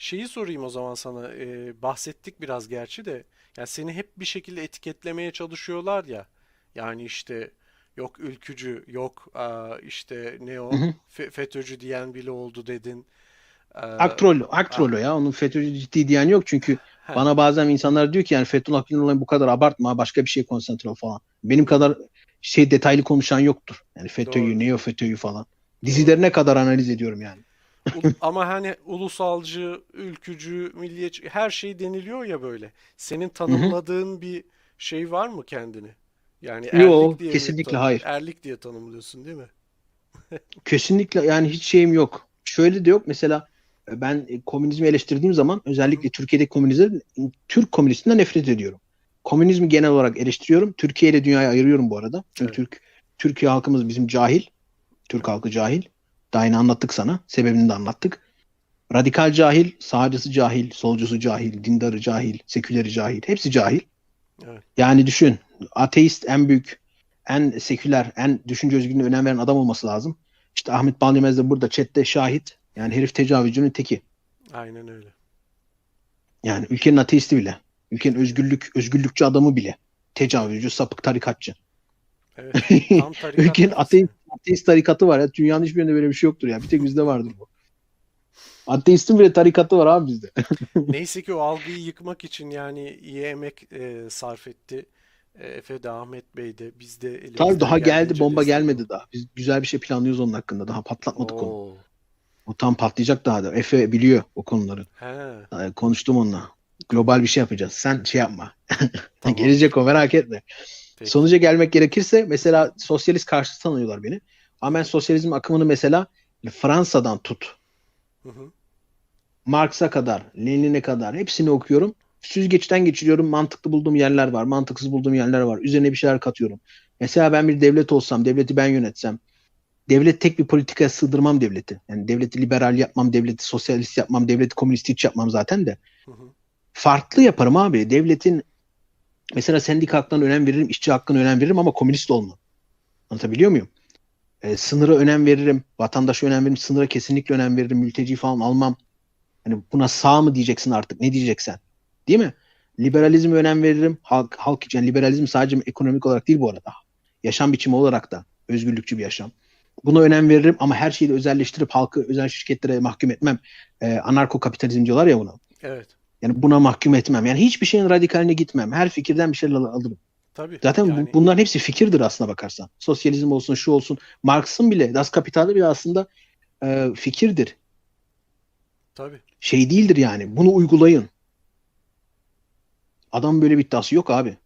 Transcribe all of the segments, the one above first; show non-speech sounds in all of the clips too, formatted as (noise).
Şeyi sorayım o zaman sana. Ee, bahsettik biraz gerçi de. Yani seni hep bir şekilde etiketlemeye çalışıyorlar ya. Yani işte yok ülkücü, yok işte ne o fe- FETÖ'cü diyen bile oldu dedin. Ee, Aktrol, ah, Aktrol o ya. Onun FETÖ'cü ciddi diyen yok. Çünkü bana bazen insanlar diyor ki yani Fethullah Gülen olayını bu kadar abartma. Başka bir şeye konsantre ol falan. Benim kadar şey detaylı konuşan yoktur. Yani FETÖ'yü, doğrudur. neo FETÖ'yü falan. Dizilerine kadar analiz ediyorum yani. (laughs) Ama hani ulusalcı, ülkücü, milliyetçi her şey deniliyor ya böyle. Senin tanımladığın bir şey var mı kendini? Yani erlik Yo, diye kesinlikle tanım hayır. erlik diye tanımlıyorsun değil mi? (laughs) Kesinlikle yani hiç şeyim yok. Şöyle de yok. Mesela e, ben e, komünizmi eleştirdiğim zaman Hı hı. özellikle Türkiye'deki komünizm, Türk komünistinden nefret ediyorum. Komünizmi genel olarak eleştiriyorum. Türkiye ile dünyayı ayırıyorum bu arada. Çünkü Evet. Türk Türkiye halkımız bizim cahil. Türk halkı cahil. Daha anlattık sana. Sebebini de anlattık. Radikal cahil, sağcısı cahil, solcusu cahil, dindarı cahil, seküleri cahil. Hepsi cahil. Evet. Yani düşün. Ateist en büyük, en seküler, en düşünce özgürlüğüne önem veren adam olması lazım. İşte Ahmet Balymez de burada chatte şahit. Yani herif tecavüzcünün teki. Aynen öyle. Yani ülkenin ateisti bile. Ülkenin özgürlük, özgürlükçü adamı bile. Tecavüzcü, sapık, tarikatçı. Evet. Tam (laughs) tarikat Ülkenin ateist. Ateist tarikatı var ya. Dünyanın hiçbirinde böyle bir şey yoktur ya. Bir tek bizde vardır bu. Ateistin bile tarikatı var abi bizde. (laughs) Neyse ki o algıyı yıkmak için yani iyi emek e, sarf etti. E, Efe de Ahmet Bey de biz de Tabii daha geldi, bomba destek gelmedi daha. Biz güzel bir şey planlıyoruz onun hakkında. Daha patlatmadık onu. Oo. O tam patlayacak daha da. Efe biliyor o konuları. He. Konuştum onunla. Global bir şey yapacağız. Sen şey yapma. (laughs) Tamamdır. Gelecek o merak etme. Peki. Sonuca gelmek gerekirse mesela sosyalist karşıtı sanıyorlar beni. Ama ben sosyalizm akımını mesela Fransa'dan tut. Hı hı. Marx'a kadar, Lenin'e kadar hepsini okuyorum. Süzgeçten geçiriyorum. Mantıklı bulduğum yerler var. Mantıksız bulduğum yerler var. Üzerine bir şeyler katıyorum. Mesela ben bir devlet olsam, devleti ben yönetsem, devlet tek bir politikaya sığdırmam devleti. Yani devleti liberal yapmam, devleti sosyalist yapmam, devleti komünist hiç yapmam zaten de. Hı hı. Farklı yaparım abi. Devletin mesela sendika haklarına önem veririm, işçi hakkına önem veririm ama komünist olmam. Anlatabiliyor muyum? E, sınıra önem veririm, vatandaşa önem veririm, sınıra kesinlikle önem veririm, mülteci falan almam. Hani buna sağ mı diyeceksin artık, ne diyeceksen. Değil mi? Liberalizme önem veririm. Halk, halk için yani liberalizm sadece ekonomik olarak değil bu arada. Yaşam biçimi olarak da özgürlükçü bir yaşam. Buna önem veririm ama her şeyi de özelleştirip halkı özel şirketlere mahkum etmem. E, anarko kapitalizm diyorlar ya buna. Evet. Yani buna mahkum etmem. Yani hiçbir şeyin radikaline gitmem. Her fikirden bir şeyler al- alırım. Tabii. Zaten bu, Yani bunların hepsi fikirdir aslına bakarsan. Sosyalizm olsun, şu olsun. Marx'ın bile, Das Kapital'de bile aslında e, fikirdir. tabii. Şey değildir yani. Bunu uygulayın. Adam böyle bir iddiası yok abi.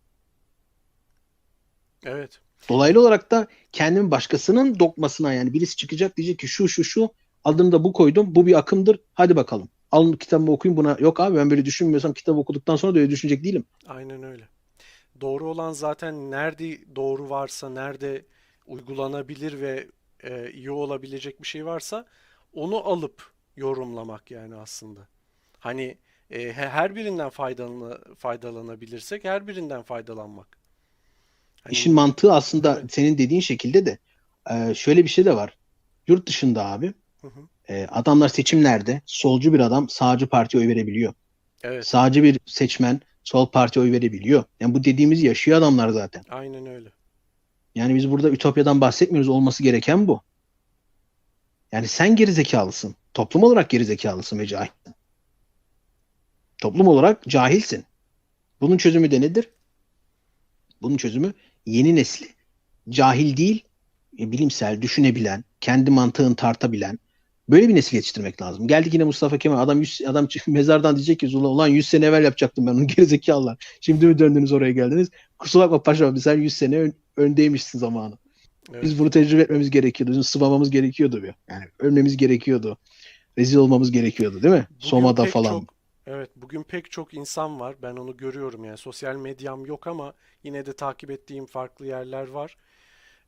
Evet. Dolaylı olarak da kendimi başkasının dokmasına yani birisi çıkacak diyecek ki şu şu şu adını da bu koydum. Bu bir akımdır. Hadi bakalım. Alın kitabımı okuyun buna. Yok abi ben böyle düşünmüyorsam kitap okuduktan sonra da öyle düşünecek değilim. Aynen öyle. Doğru olan zaten nerede doğru varsa, nerede uygulanabilir ve e, iyi olabilecek bir şey varsa onu alıp yorumlamak yani aslında. Hani e, he- her birinden faydalana, faydalanabilirsek her birinden faydalanmak. İşin Hani mantığı aslında evet. senin dediğin şekilde de e, şöyle bir şey de var. Yurt dışında abi Hı hı. E, adamlar seçimlerde solcu bir adam sağcı partiye oy verebiliyor. Evet. Sağcı bir seçmen sol partiye oy verebiliyor. Yani bu dediğimizi yaşıyor adamlar zaten. Aynen öyle. Yani biz burada ütopyadan bahsetmiyoruz. Olması gereken bu. Yani sen gerizekalısın. Toplum olarak gerizekalısın ve cahil. Toplum olarak cahilsin. Bunun çözümü de nedir? Bunun çözümü yeni nesli cahil değil, e, bilimsel, düşünebilen, kendi mantığını tartabilen böyle bir nesil yetiştirmek lazım. Geldik yine Mustafa Kemal adam 100, adam (laughs) mezardan diyecek ki ulan ulan 100 sene evvel yapacaktım ben onu (laughs) gerizekalılar. Şimdi mi döndünüz oraya geldiniz? Kusura bakma paşam sen 100 sene ön- öndeymişsin zamanı. Biz Evet. bunu tecrübe etmemiz gerekiyordu. Bizim sıvamamız gerekiyordu. Bir. Yani ölmemiz gerekiyordu. Rezil olmamız gerekiyordu değil mi? Bugün Soma'da falan. çok evet bugün pek çok insan var. Ben onu görüyorum yani sosyal medyam yok ama yine de takip ettiğim farklı yerler var.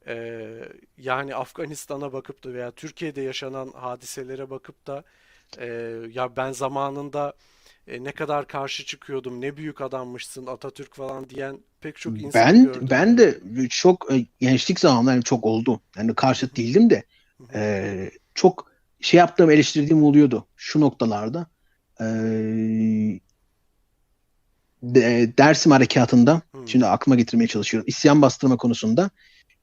Ee, yani Afganistan'a bakıp da veya Türkiye'de yaşanan hadiselere bakıp da e, ya ben zamanında e, ne kadar karşı çıkıyordum, ne büyük adammışsın Atatürk falan diyen pek çok insan Ben gördüm ben de çok e, gençlik yani çok oldu. Yani karşıt değildim de e, çok şey yaptığım eleştirdiğim oluyordu şu noktalarda. eee, de- Dersim harekatında Hı. şimdi aklıma getirmeye çalışıyorum. İsyan bastırma konusunda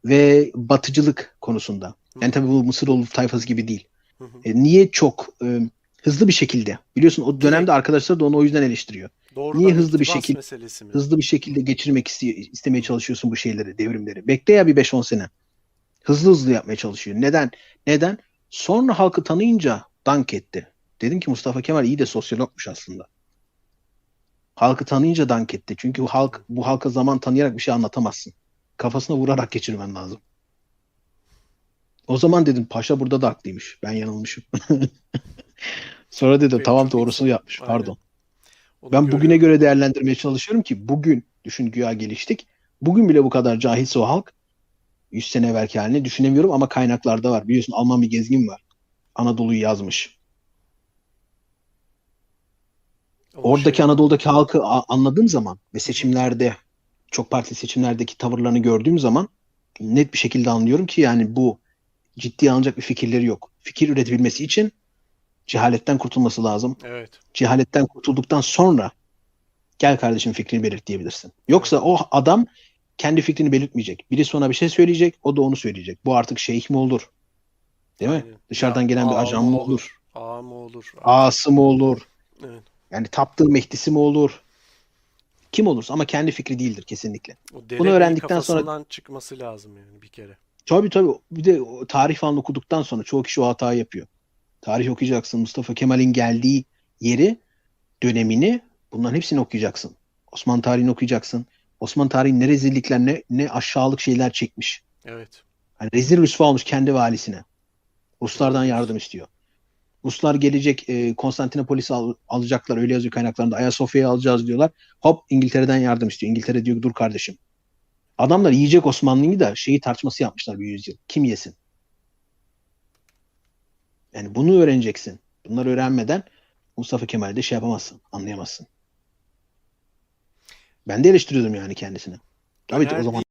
ve batıcılık konusunda. Yani tabii bu Mısıroğlu tayfası gibi değil. E, niye çok e, hızlı bir şekilde biliyorsun o dönemde arkadaşlar da onu o yüzden eleştiriyor. Doğrudan Niye hızlı bir iktibas şekil- meselesi mi? Hızlı bir şekilde geçirmek iste- istemeye çalışıyorsun bu şeyleri, devrimleri. Bekle ya bir 5-10 sene. Hızlı hızlı yapmaya çalışıyor. Neden? Neden? Sonra halkı tanıyınca dank etti. Dedim ki Mustafa Kemal iyi de sosyologmuş aslında. Halkı tanıyınca dank etti. Çünkü bu halk bu halka zaman tanıyarak bir şey anlatamazsın. Kafasına vurarak geçirmen lazım. O zaman dedim paşa burada da haklıymış. Ben yanılmışım. (laughs) Sonra dedim Peki, tamam doğrusunu yapmış. Aynen. Pardon. Onu Ben bugüne görüyorum. göre değerlendirmeye çalışıyorum ki bugün düşün güya geliştik. Bugün bile bu kadar cahilse o halk 100 sene evvelki halini düşünemiyorum ama kaynaklarda var. Biliyorsun Alman bir gezgin var. Anadolu'yu yazmış. Ama Oradaki şey- Anadolu'daki halkı anladığım zaman ve seçimlerde çok partili seçimlerdeki tavırlarını gördüğüm zaman net bir şekilde anlıyorum ki yani bu ciddiye alınacak bir fikirleri yok. Fikir üretebilmesi için cehaletten kurtulması lazım. Evet. cehaletten kurtulduktan sonra gel kardeşim fikrini belirt diyebilirsin. Yoksa o adam kendi fikrini belirtmeyecek. Birisi ona bir şey söyleyecek, o da onu söyleyecek. Bu artık şeyh mi olur? Değil mi? Aynen. Dışarıdan Ya, gelen bir ajan mı olur? Ağa mı olur? Ağası mı olur? Evet. Yani taptığı Mehdisi mi olur? Kim olursa ama kendi fikri değildir kesinlikle. Derebey'i öğrendikten sonra- çıkması lazım yani bir kere. Tabii tabii. Bir de tarih falan okuduktan sonra çoğu kişi o hatayı yapıyor. Tarih okuyacaksın. Mustafa Kemal'in geldiği yeri, dönemini bunların hepsini okuyacaksın. Osmanlı tarihini okuyacaksın. Osmanlı tarihi ne rezillikler ne, ne aşağılık şeyler çekmiş. Evet. Hani rezil rüsva olmuş kendi valisine. Ruslardan yardım istiyor. Ruslar gelecek e, Konstantinopolis'i al- alacaklar öyle yazıyor kaynaklarında. Ayasofya'yı alacağız diyorlar. Hop İngiltere'den yardım istiyor. İngiltere diyor ki, dur kardeşim. Adamlar yiyecek Osmanlı'yı da şeyi tartışması yapmışlar bir yüzyıl. Kim yesin? Yani bunu öğreneceksin. Bunları öğrenmeden Mustafa Kemal'de şey yapamazsın. Anlayamazsın. Ben de eleştiriyordum yani kendisini. Tabii o Önerdiği